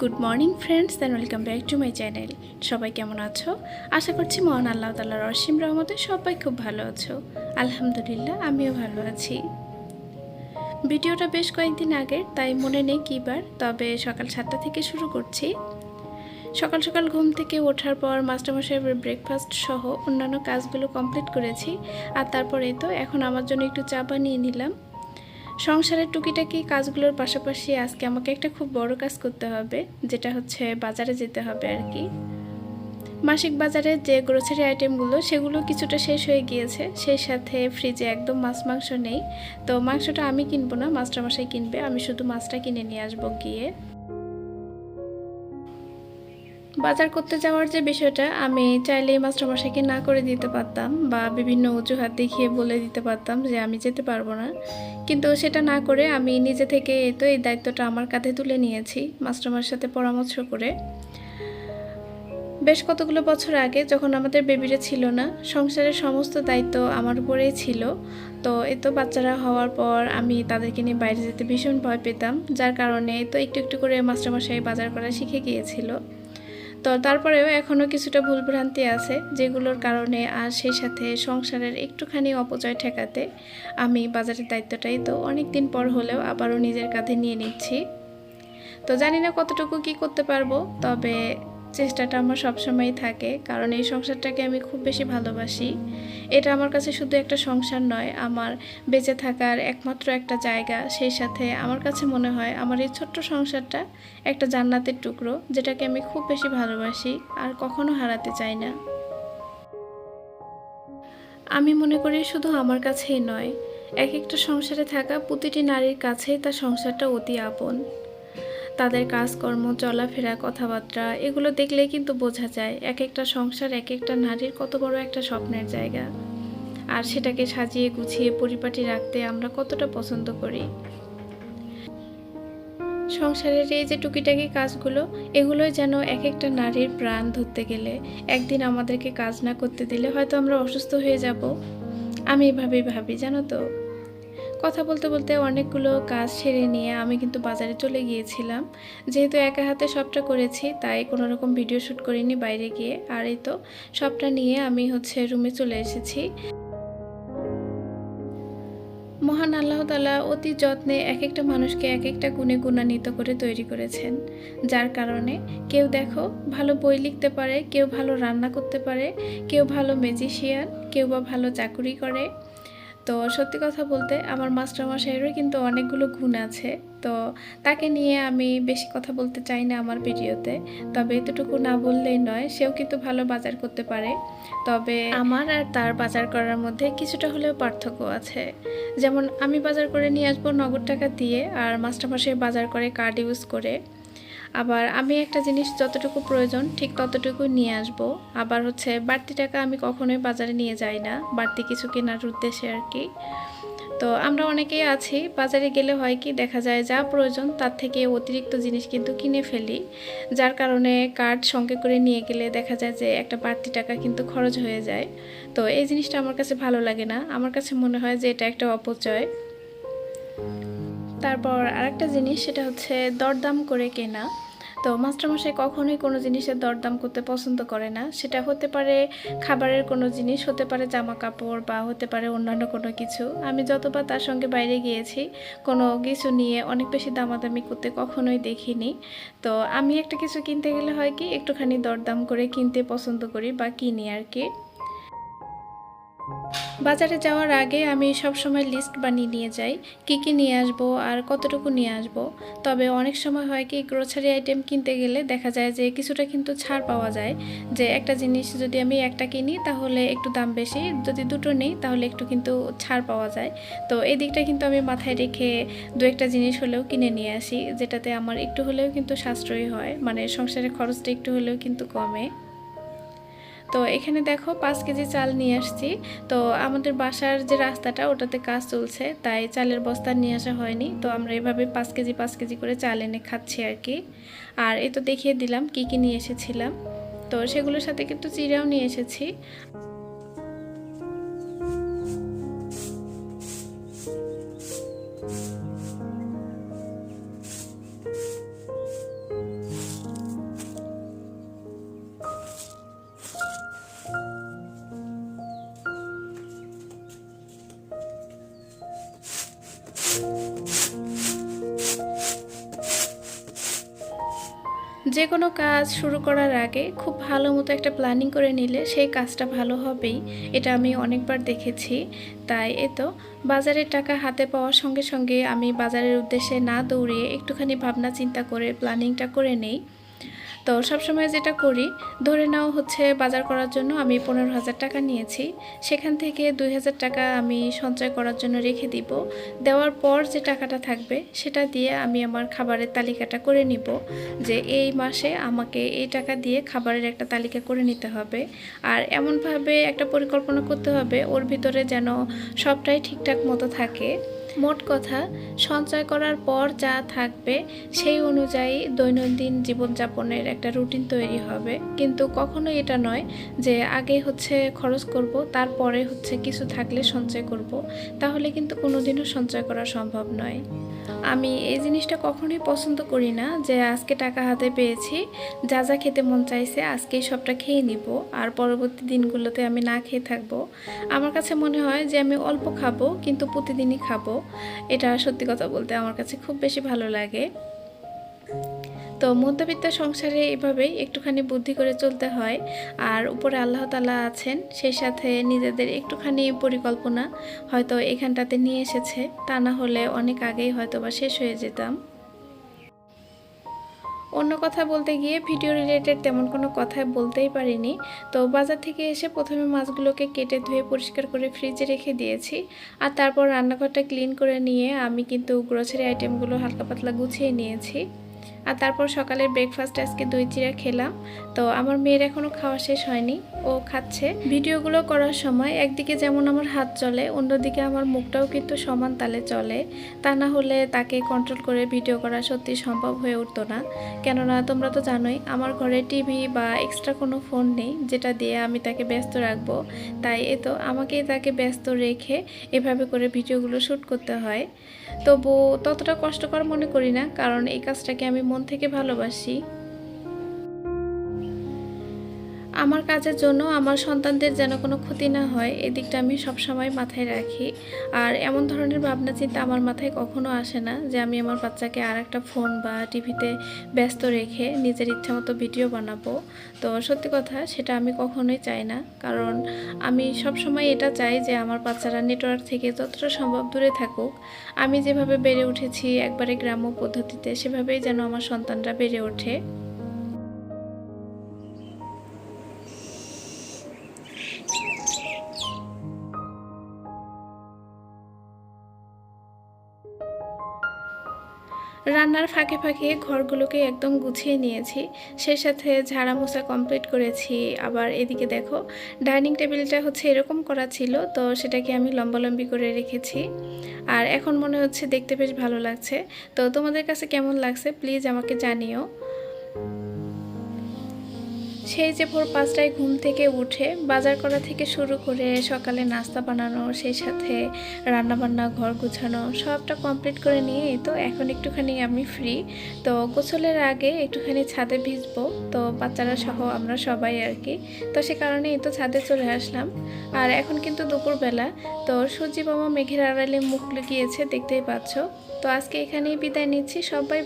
Good morning friends then welcome back to my channel সবাই কেমন আছো? আশা করছি মহান আল্লাহ তাল্লাহর অসীম রহমতে সবাই খুব ভালো আছো। আলহামদুলিল্লাহ, আমিও ভালো আছি। ভিডিওটা বেশ কয়েকদিন আগের, তাই মনে নেই কী বার তবে সকাল সাতটা থেকে শুরু করছি। সকাল সকাল ঘুম থেকে ওঠার পর মাস্টারমশাইয়ের ব্রেকফাস্ট সহ অন্যান্য কাজগুলো কমপ্লিট করেছি। আর তারপরে তো এখন আমার জন্য একটু চা বানিয়ে নিলাম। সংসারের টুকিটাকি কাজগুলোর পাশাপাশি আজকে আমাকে একটা খুব বড় কাজ করতে হবে, যেটা হচ্ছে বাজারে যেতে হবে আর কি। মাসিক বাজারে যে গ্রোসারি আইটেমগুলো সেগুলো কিছুটা শেষ হয়ে গিয়েছে। সেই সাথে ফ্রিজে একদম মাছ, মাংস নেই। তো মাংসটা আমি কিনবো না মাছটা মাস্টারমশাই কিনবে। আমি শুধু মাছটা কিনে নিয়ে আসব গিয়ে। বাজার করতে যাওয়ার যে বিষয়টা, আমি চাইলেই মাস্টারমশাইকে না করে দিতে পারতাম বা বিভিন্ন অজুহাত দেখিয়ে বলে দিতে পারতাম যে আমি যেতে পারব না। কিন্তু সেটা না করে আমি নিজে থেকে তো এই দায়িত্বটা আমার কাঁধে তুলে নিয়েছি মাস্টারমার সাথে পরামর্শ করে। বেশ কতগুলো বছর আগে যখন আমাদের বেবিরা ছিল না, সংসারের সমস্ত দায়িত্ব আমার উপরেই ছিল। তো এ তো বাচ্চারা হওয়ার পর আমি তাদেরকে নিয়ে বাইরে যেতে ভীষণ ভয় পেতাম, যার কারণে তো একটু একটু করে মাস্টারমশাই বাজার করা শিখে গিয়েছিল। তো তারপরেও এখনও কিছুটা ভুলভ্রান্তি আছে, যেগুলোর কারণে আর সেই সাথে সংসারের একটুখানি অপচয় ঠেকাতে আমি বাজারের দায়িত্বটাই তো অনেক দিন পর হলেও আবারও নিজের কাঁধে নিয়ে নিচ্ছি। তো জানি না কতটুকু কি করতে পারব, তবে চেষ্টাটা আমার সবসময়ই থাকে, কারণ এই সংসারটাকে আমি খুব বেশি ভালোবাসি। এটা আমার কাছে শুধু একটা সংসার নয়, আমার বেঁচে থাকার একমাত্র একটা জায়গা। সেই সাথে আমার কাছে মনে হয় আমার এই ছোট্ট সংসারটা একটা জান্নাতের টুকরো, যেটাকে আমি খুব বেশি ভালোবাসি আর কখনো হারাতে চাই না। আমি মনে করি শুধু আমার কাছেই নয় এক একটা সংসারে থাকা প্রতিটি নারীর কাছেই তার সংসারটা অতি আপন। তাদের কাজকর্ম, চলাফেরা, কথাবার্তা, এগুলো দেখলেই কিন্তু বোঝা যায় এক একটা সংসার এক একটা নারীর কত বড় একটা স্বপ্নের জায়গা। আর সেটাকে সাজিয়ে গুছিয়ে পরিপাটি রাখতে আমরা কতটা পছন্দ করি। সংসারের এই যে টুকিটাকি কাজগুলো, এগুলোই যেন এক একটা নারীর প্রাণ ধরতে গেলে একদিন আমাদেরকে কাজ না করতে দিলে হয়তো আমরা অসুস্থ হয়ে যাব। আমি এভাবেই ভাবি, জানো তো? কথা বলতে বলতে অনেকগুলো কাজ সেরে নিয়ে আমি কিন্তু বাজারে চলে গিয়েছিলাম। যেহেতু একা হাতে সবটা করেছি, তাই কোনো রকম ভিডিও শ্যুট করিনি বাইরে গিয়ে। আর এই তো সবটা নিয়ে আমি হচ্ছে রুমে চলে এসেছি। মহান আল্লাহ তালা অতি যত্নে এক একটা মানুষকে এক একটা গুণে গুণান্বিত করে তৈরি করেছেন। যার কারণে কেউ দেখো ভালো বই লিখতে পারে, কেউ ভালো রান্না করতে পারে, কেউ ভালো ম্যাজিশিয়ান কেউ বা ভালো চাকুরি করে। তো সত্যি কথা বলতে আমার মাস্টারমশাইয়েরও কিন্তু অনেকগুলো গুণ আছে। তো তাকে নিয়ে আমি বেশি কথা বলতে চাই না আমার ভিডিওতে। তবে এতটুকু না বললেই নয়, সেও কিন্তু ভালো বাজার করতে পারে। তবে আমার আর তার বাজার করার মধ্যে কিছুটা হলেও পার্থক্য আছে। যেমন আমি বাজার করে নিয়ে আসব নগদ টাকা দিয়ে, আর মাস্টারমশাই বাজার করে কার্ড ইউজ করে। আবার আমি একটা জিনিস যতটুকু প্রয়োজন, ঠিক ততটুকু নিয়ে আসব। আবার হচ্ছে, বাড়তি টাকা আমি কখনোই বাজারে নিয়ে যাই না, বাড়তি কিছু কেনার উদ্দেশ্যে আর কি। তো আমরা অনেকেই আছি, বাজারে গেলে হয় কি, দেখা যায় যা প্রয়োজন তার থেকে অতিরিক্ত জিনিস কিন্তু কিনে ফেলি। যার কারণে কার্ড সঙ্গে করে নিয়ে গেলে দেখা যায় যে একটা বাড়তি টাকা কিন্তু খরচ হয়ে যায়। তো এই জিনিসটা আমার কাছে ভালো লাগে না। আমার কাছে মনে হয় যে এটা একটা অপচয়। তারপর আরেকটা জিনিস, সেটা হচ্ছে দরদাম করে কেনা। তো মাস্টারমশাই কখনোই কোনো জিনিসের দরদাম করতে পছন্দ করে না। সেটা হতে পারে খাবারের কোনো জিনিস, হতে পারে জামা কাপড় বা হতে পারে অন্যান্য কোনো কিছু। আমি যতবার তার সঙ্গে বাইরে গিয়েছি, কোনো কিছু নিয়ে অনেক বেশি দামাদামি করতে কখনোই দেখিনি। তো আমি একটা কিছু কিনতে গেলে হয় কি, একটুখানি দরদাম করে কিনতে পছন্দ করি বা কিনি আর কি। বাজারে যাওয়ার আগে আমি সব সময় লিস্ট বানিয়ে নিয়ে যাই, কি কি নিয়ে আসব আর কতটুকু নিয়ে আসব। তবে অনেক সময় হয় কি গ্রোসারি আইটেম কিনতে গেলে দেখা যায় যে কিছুটা কিন্তু ছাড় পাওয়া যায়। যে একটা জিনিস যদি আমি একটা কিনি, তাহলে একটু দাম বেশি, যদি দুটো নেই, তাহলে একটু কিন্তু ছাড় পাওয়া যায়। তো এই দিকটা কিন্তু আমি মাথায় রেখে দু একটা জিনিস হলেও কিনে নিয়ে আসি, যেটাতে আমার একটু হলেও কিন্তু সাশ্রয়ী হয় মানে সংসারের খরচটা একটু হলেও কিন্তু কমে। তো এখানে দেখো পাঁচ কেজি চাল নিয়ে আসছি। তো আমাদের বাসার যে রাস্তাটা, ওটাতে কাজ চলছে, তাই চালের বস্তা নিয়ে আসা হয়নি। তো আমরা এভাবে পাঁচ কেজি পাঁচ কেজি করে চাল এনে খাচ্ছি আর কি। আর এ তো দেখিয়ে দিলাম, কি কি নিয়ে এসেছিলাম। তো সেগুলোর সাথে কিন্তু চিড়াও নিয়ে এসেছি। যে কোনো কাজ শুরু করার আগে খুব ভালো মতো একটা প্ল্যানিং করে নিলে সেই কাজটা ভালো হবেই। এটা আমি অনেকবার দেখেছি। তাই এ তো বাজারের টাকা হাতে পাওয়ার সঙ্গে সঙ্গে আমি বাজারের উদ্দেশ্যে না দৌড়িয়ে একটুখানি ভাবনা চিন্তা করে প্ল্যানিংটা করে নেই। তো সবসময় যেটা করি, ধরে নাও হচ্ছে বাজার করার জন্য আমি পনেরো হাজার টাকা নিয়েছি। সেখান থেকে দুই হাজার টাকা আমি সঞ্চয় করার জন্য রেখে দিব। দেওয়ার পর যে টাকাটা থাকবে, সেটা দিয়ে আমি আমার খাবারের তালিকাটা করে নিব যে এই মাসে আমাকে এই টাকা দিয়ে খাবারের একটা তালিকা করে নিতে হবে। আর এমনভাবে একটা পরিকল্পনা করতে হবে, ওর ভিতরে যেন সবটাই ঠিকঠাক মতো থাকে। মোট কথা, সঞ্চয় করার পর যা থাকবে সেই অনুযায়ী দৈনন্দিন জীবনযাপনের একটা রুটিন তৈরি হবে। কিন্তু কখনো এটা নয় যে আগে হচ্ছে খরচ করব, তারপরে হচ্ছে কিছু থাকলে সঞ্চয় করব। তাহলে কিন্তু কোনোদিনও সঞ্চয় করা সম্ভব নয়। আমি এই জিনিসটা কখনোই পছন্দ করি না যে আজকে টাকা হাতে পেয়েছি, যা যা খেতে মন চাইছে আজকেই সবটা খেয়ে নিব আর পরবর্তী দিনগুলোতে আমি না খেয়ে থাকব। আমার কাছে মনে হয় যে আমি অল্প খাব কিন্তু প্রতিদিনই খাব। এটা সত্যি কথা বলতে আমার কাছে খুব বেশি ভালো লাগে। তো মধ্যবিত্ত সংসারে এভাবেই একটুখানি বুদ্ধি করে চলতে হয়। আর উপরে আল্লাহ তালা আছেন, সেই সাথে নিজেদের একটুখানি পরিকল্পনা হয়তো এখানটাতে নিয়ে এসেছে। তা না হলে অনেক আগেই হয়তো বা শেষ হয়ে যেতাম। অন্য কথা বলতে গিয়ে ভিডিও রিলেটেড তেমন কোনো কথাই বলতেই পারিনি। তো বাজার থেকে এসে প্রথমে মাছগুলোকে কেটে ধুয়ে পরিষ্কার করে ফ্রিজে রেখে দিয়েছি। আর তারপর রান্নাঘরটা ক্লিন করে নিয়ে আমি কিন্তু গ্রোসারি আইটেমগুলো হালকা পাতলা গুছিয়ে নিয়েছি। আর তারপর সকালের ব্রেকফাস্ট আজকে দই চিরা খেলাম। তো আমার মেয়ের এখনও খাওয়া শেষ হয়নি, ও খাচ্ছে। ভিডিওগুলো করার সময় একদিকে যেমন আমার হাত চলে, অন্যদিকে আমার মুখটাও কিন্তু সমান তালে চলে। তা না হলে তাকে কন্ট্রোল করে ভিডিও করা সত্যি সম্ভব হয়ে উঠতো না। কেননা তোমরা তো জানোই, আমার ঘরে টিভি বা এক্সট্রা কোনো ফোন নেই, যেটা দিয়ে আমি তাকে ব্যস্ত রাখব। তাই এ তো আমাকেই তাকে ব্যস্ত রেখে এভাবে করে ভিডিওগুলো শ্যুট করতে হয়। তবু ততটা কষ্টকর মনে করি না কারণ এই কাজটাকে আমি মন থেকে ভালোবাসি। আমার কাজের জন্য আমার সন্তানদের যেন কোনো ক্ষতি না হয় এদিকটা আমি সবসময় মাথায় রাখি। আর এমন ধরনের ভাবনা চিন্তা আমার মাথায় কখনো আসে না যে আমি আমার বাচ্চাকে আর একটা ফোন বা টিভিতে ব্যস্ত রেখে নিজের ইচ্ছা মতো ভিডিও বানাবো। তো সত্যি কথা সেটা আমি কখনোই চাই না। কারণ আমি সবসময় এটা চাই যে আমার বাচ্চারা নেটওয়ার্ক থেকে যতটা সম্ভব দূরে থাকুক। আমি যেভাবে বেড়ে উঠেছি একবারে গ্রাম্য পদ্ধতিতে সেভাবেই যেন আমার সন্তানরা বেড়ে ওঠে। রান্নার ফাঁকে ফাঁকে ঘরগুলোকে একদম গুছিয়ে নিয়েছি। সেই সাথে ঝাড়া মোছা কমপ্লিট করেছি। আবার এদিকে দেখো, ডাইনিং টেবিলটা হচ্ছে এরকম করা ছিল, তো সেটাকে আমি লম্বালম্বি করে রেখেছি। আর এখন মনে হচ্ছে দেখতে বেশ ভালো লাগছে। তো তোমাদের কাছে কেমন লাগছে, প্লিজ আমাকে জানিও। সেই যে ভোর পাঁচটায় ঘুম থেকে উঠে বাজার করা থেকে শুরু করে সকালে নাস্তা বানানো, সেই সাথে রান্নাবান্না, ঘর গুছানো, সবটা কমপ্লিট করে নিয়ে তো এখন একটুখানি আমি ফ্রি তো গোসলের আগে একটুখানি ছাদে ভিজবো। তো বাচ্চারা সহ আমরা সবাই আর কি। তো সে কারণে এই তো ছাদে চলে আসলাম। আর এখন কিন্তু দুপুরবেলা। তো সূর্যি মামা মেঘের আড়ালে মুখ লুকিয়েছে, দেখতেই পাচ্ছ। তো আজকে এখানেই বিদায় নিচ্ছি। সবাই